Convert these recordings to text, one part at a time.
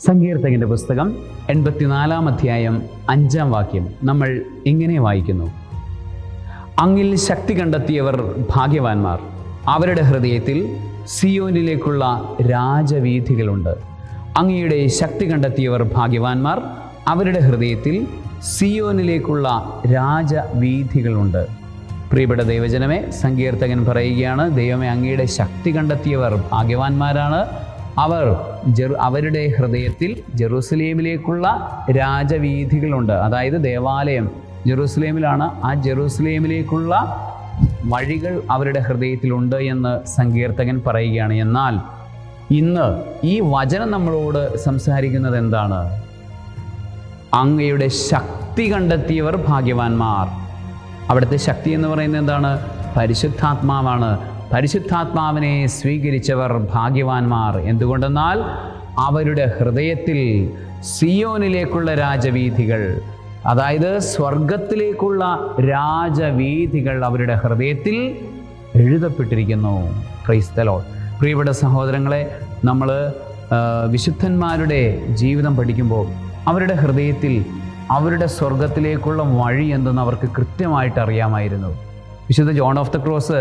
സങ്കീർത്തകന്റെ പുസ്തകം എൺപത്തിനാലാം അധ്യായം അഞ്ചാം വാക്യം നമ്മൾ ഇങ്ങനെ വായിക്കുന്നു. അങ്ങിൽ ശക്തി കണ്ടെത്തിയവർ ഭാഗ്യവാന്മാർ. അവരുടെ ഹൃദയത്തിൽ സിയോനിലേക്കുള്ള രാജവീഥികളുണ്ട്. അങ്ങയുടെ ശക്തി കണ്ടെത്തിയവർ ഭാഗ്യവാന്മാർ. അവരുടെ ഹൃദയത്തിൽ സിയോനിലേക്കുള്ള രാജവീഥികളുണ്ട്. പ്രിയപ്പെട്ട ദൈവജനമേ സങ്കീർത്തകൻ പറയുകയാണ് ദൈവമേ അങ്ങയുടെ ശക്തി കണ്ടെത്തിയവർ ഭാഗ്യവാന്മാരാണ്. അവർ അവരുടെ ഹൃദയത്തിൽ ജെറൂസലേമിലേക്കുള്ള രാജവീഥികളുണ്ട്. അതായത് ദേവാലയം. ജെറൂസലേമിലാണ്. ആ ജെറൂസലേമിലേക്കുള്ള വഴികൾ അവരുടെ ഹൃദയത്തിലുണ്ട് എന്ന് സങ്കീർത്തകൻ പറയുകയാണ്. എന്നാൽ ഇന്ന് ഈ വചനം നമ്മളോട് സംസാരിക്കുന്നത് എന്താണ്? അങ്ങയുടെ ശക്തി കണ്ടെത്തിയവർ ഭാഗ്യവാന്മാർ. അവിടുത്തെ ശക്തി എന്ന് പറയുന്നത് എന്താണ്? പരിശുദ്ധാത്മാവാണ്. പരിശുദ്ധാത്മാവിനെ സ്വീകരിച്ചവർ ഭാഗ്യവാന്മാർ. എന്തുകൊണ്ടെന്നാൽ അവരുടെ ഹൃദയത്തിൽ സിയോനിലേക്കുള്ള രാജവീഥികൾ അതായത് സ്വർഗത്തിലേക്കുള്ള രാജവീഥികൾ അവരുടെ ഹൃദയത്തിൽ എഴുതപ്പെട്ടിരിക്കുന്നു. ക്രൈസ്തലോ പ്രിയപ്പെട്ട സഹോദരങ്ങളെ നമ്മൾ വിശുദ്ധന്മാരുടെ ജീവിതം പഠിക്കുമ്പോൾ അവരുടെ ഹൃദയത്തിൽ അവരുടെ സ്വർഗത്തിലേക്കുള്ള വഴി എന്തെന്ന് അവർക്ക് കൃത്യമായിട്ട് അറിയാമായിരുന്നു. വിശുദ്ധ ജോൺ ഓഫ് ദ ക്രോസ്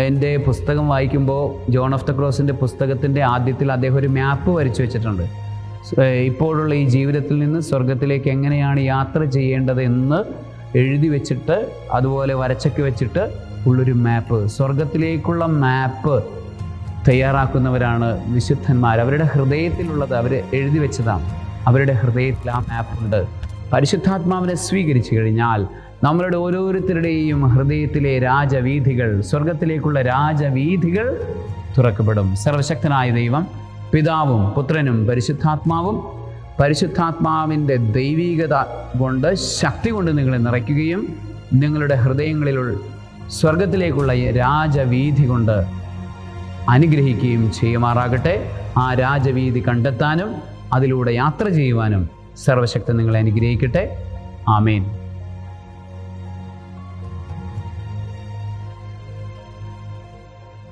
എന്റെ പുസ്തകം വായിക്കുമ്പോൾ ജോൺ ഓഫ് ദ ക്രോസിന്റെ പുസ്തകത്തിന്റെ ആദ്യത്തിൽ അദ്ദേഹം ഒരു മാപ്പ് വരച്ചു വെച്ചിട്ടുണ്ട്. ഇപ്പോഴുള്ള ഈ ജീവിതത്തിൽ നിന്ന് സ്വർഗത്തിലേക്ക് എങ്ങനെയാണ് യാത്ര ചെയ്യേണ്ടത് എന്ന് എഴുതി വെച്ചിട്ട് അതുപോലെ വരച്ചൊക്കെ വെച്ചിട്ട് ഉള്ളൊരു മാപ്പ് സ്വർഗത്തിലേക്കുള്ള മാപ്പ് തയ്യാറാക്കുന്നവരാണ് വിശുദ്ധന്മാർ. അവരുടെ ഹൃദയത്തിലുള്ളത് അവർ എഴുതി വെച്ചതാണ്. അവരുടെ ഹൃദയത്തിൽ ആ മാപ്പുണ്ട് പരിശുദ്ധാത്മാവിനെ സ്വീകരിച്ചു കഴിഞ്ഞാൽ നമ്മളുടെ ഓരോരുത്തരുടെയും ഹൃദയത്തിലെ രാജവീഥികൾ സ്വർഗത്തിലേക്കുള്ള രാജവീഥികൾ തുറക്കപ്പെടും. സർവശക്തനായ ദൈവം പിതാവും പുത്രനും പരിശുദ്ധാത്മാവും പരിശുദ്ധാത്മാവിന്റെ ദൈവീകത കൊണ്ട് ശക്തി കൊണ്ട് നിങ്ങളെ നിറയ്ക്കുകയും നിങ്ങളുടെ ഹൃദയങ്ങളിലുള്ള സ്വർഗത്തിലേക്കുള്ള ഈ രാജവീഥി കൊണ്ട് അനുഗ്രഹിക്കുകയും ചെയ്യുമാറാകട്ടെ. ആ രാജവീതി കണ്ടെത്താനും അതിലൂടെ യാത്ര ചെയ്യുവാനും സർവശക്തി നിങ്ങളെ അനുഗ്രഹിക്കട്ടെ. ആമേൻ.